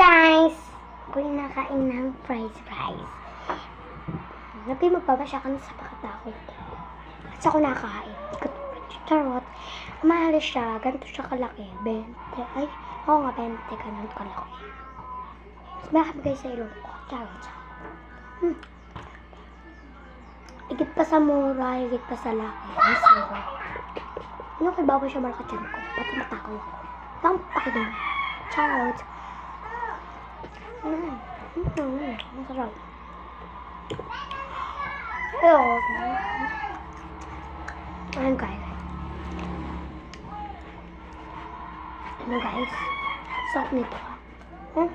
guys! Ako'y nakain ng fries fries. Nabi magpapasya ka na sa pakatakot. At ako nakain. Charot. Mahal siya. Ganito siya kalaki. 20. Ay, oo nga, 20. Ganun kalaki. Mas guys sa ilong ko? Charot. Hmm. Higit pa sa mura, higit pa sa laki. Ay, sarap. Ano kay baba siya malaki tiyan ko? Pati matakaw ako. Tang pakinig. Charot. Mm. Mm. Ang sarap. Hello. Ayun guys. Ano guys? Sarap nito. Hmm?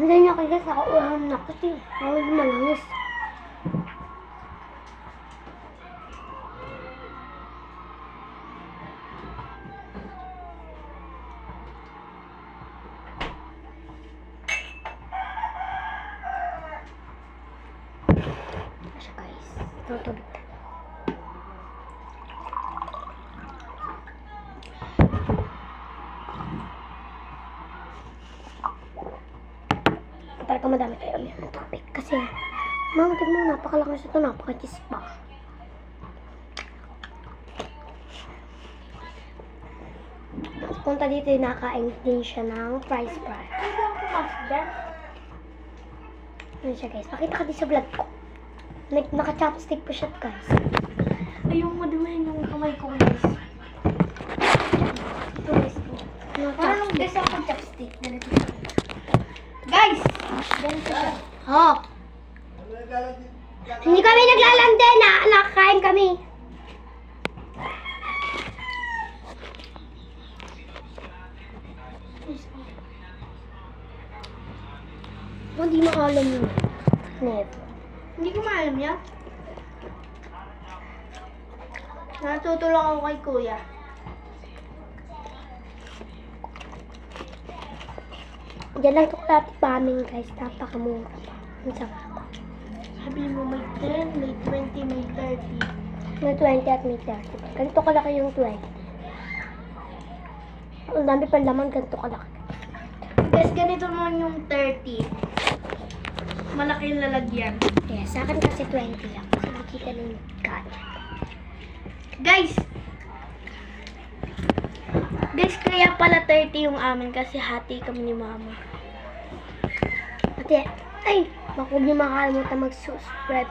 Hindi niya kaya sa kauham na kasi. Bawal malangis. Siya guys. Tutubig. Talaga madami tayo ulit ng topic. Kasi, mama, tignan mo, napakalakas ito, napaka-cheese pa. Tapos punta dito, nakain din siya ng fries fry. Ano siya guys? Pakita ka din sa vlog ko. Like, naka-chopstick pa siya guys. Ayun, madumihin yung kamay ko, guys. Ito guys. Parang chopstick. guys ako chopstick. Ganito siya. Guys! Ganito siya. Oh! Hindi kami naglalande na nakakain kami. Oh, di mo alam yun. Never. Hindi ko maalam yan. Natutulong ako kay kuya. Diyan lang pa amin guys. Napakamura pa. Ang sarap. Sabi mo may 10, may 20, may 30. May 20 at may 30. Ganito kalaki yung 20. Ang dami pa laman, ganito kalaki. Guys, ganito naman yung 30. Malaki yung lalagyan. Kaya sa akin kasi 20 lang. Kasi nakita ng gadget. Guys! Guys, kaya pala 30 yung amin kasi hati kami ni mama. Ate, ay, huwag niyo makakalimutan mag-subscribe